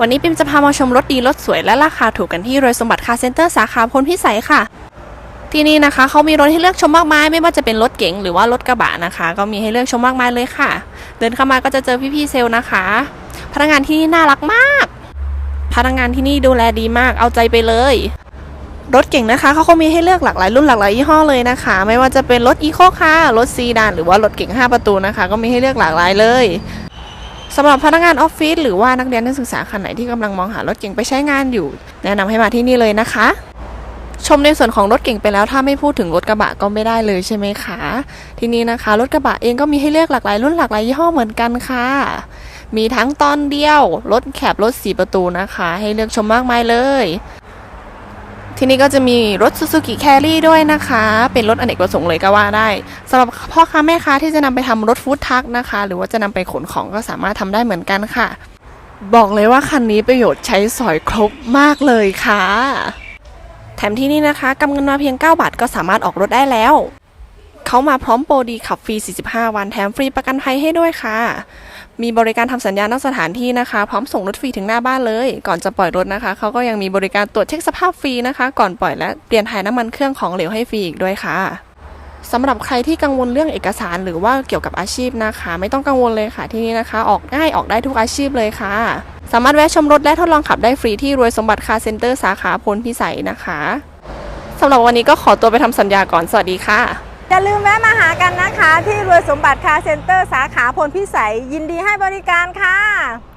วันนี้ปิมจะพามาชมรถดีรถสวยและราคาถูกกันที่รวยสมบัติคาร์เซ็นเตอร์สาขาพลพิสัยค่ะ ที่นี่นะคะเขามีรถให้เลือกชมมากมาย ไม่ว่าจะเป็นรถเก๋งหรือว่ารถกระบะนะคะ ก็มีให้เลือกชมมากมายเลยค่ะ เดินเข้ามาก็จะเจอพี่ๆเซลล์นะคะ พนักงานที่นี่น่ารักมาก พนักงานที่นี่ดูแลดีมากเอาใจไปเลย รถเก่งนะคะเขาก็มีให้เลือกหลากหลายรุ่นหลากหลายยี่ห้อเลยนะคะ ไม่ว่าจะเป็นรถอีโคคาร์รถซีดานหรือว่ารถเก่ง 5 ประตูนะคะ ก็มีให้เลือกหลากหลายเลย สำหรับพนักงานออฟฟิศหรือว่านักเรียนนักศึกษาคนไหนที่กำลังมองหารถเก่งไปใช้งานอยู่ แนะนำให้มาที่นี่เลยนะคะ ชมในส่วนของรถเก่งไปแล้วถ้าไม่พูดถึงรถกระบะก็ไม่ได้เลยใช่ไหมคะที่นี่นะคะ รถกระบะเองก็มีให้เลือกหลากหลายรุ่นหลากหลายยี่ห้อเหมือนกันค่ะ มีทั้งตอนเดียวรถแคบรถสีประตูนะคะ ให้เลือกชมมากมายเลย ที่นี่ก็จะมีรถ Suzuki Carry ด้วยนะคะ เป็นรถอเนกประสงค์เลยก็ว่าได้สำหรับพ่อค้าแม่ค้าที่จะนำไปทำรถฟู้ดทักนะคะ หรือว่าจะนำไปขนของก็สามารถทำได้เหมือนกันค่ะ บอกเลยว่าคันนี้ประโยชน์ใช้สอยครบมากเลยค่ะ แถมที่นี่นะคะกำเงินมาเพียง 9 บาทก็สามารถออกรถได้แล้วเขามาพร้อมโปรดีขับฟรี 45 วันแถมฟรีประกันภัยให้ด้วยค่ะ มีบริการทำสัญญานอกสถานที่นะคะ พร้อมส่งรถฟรีถึงหน้าบ้านเลย ก่อนจะปล่อยรถนะคะ เขาก็ยังมีบริการตรวจเช็คสภาพฟรีนะคะ ก่อนปล่อยและเปลี่ยนถ่ายน้ำมันเครื่องของเหลวให้ฟรีอีกด้วยค่ะสำหรับใครที่กังวลเรื่องเอกสารหรือว่าเกี่ยวกับอาชีพนะคะ ไม่ต้องกังวลเลยค่ะที่นี่นะคะ ออกง่ายออกได้ทุกอาชีพเลยค่ะ สามารถแวะชมรถและทดลองขับได้ฟรีที่รวยสมบัติคาร์เซ็นเตอร์สาขาพลพิสัยนะคะสำหรับวันนี้ก็ขอตัวไปทำสัญญาก่อนสวัสดีค่ะ อย่าลืมแวะมาหากันนะคะ ที่รวยสมบัติคาเซ็นเตอร์สาขาพลพิสัยยินดีให้บริการค่ะ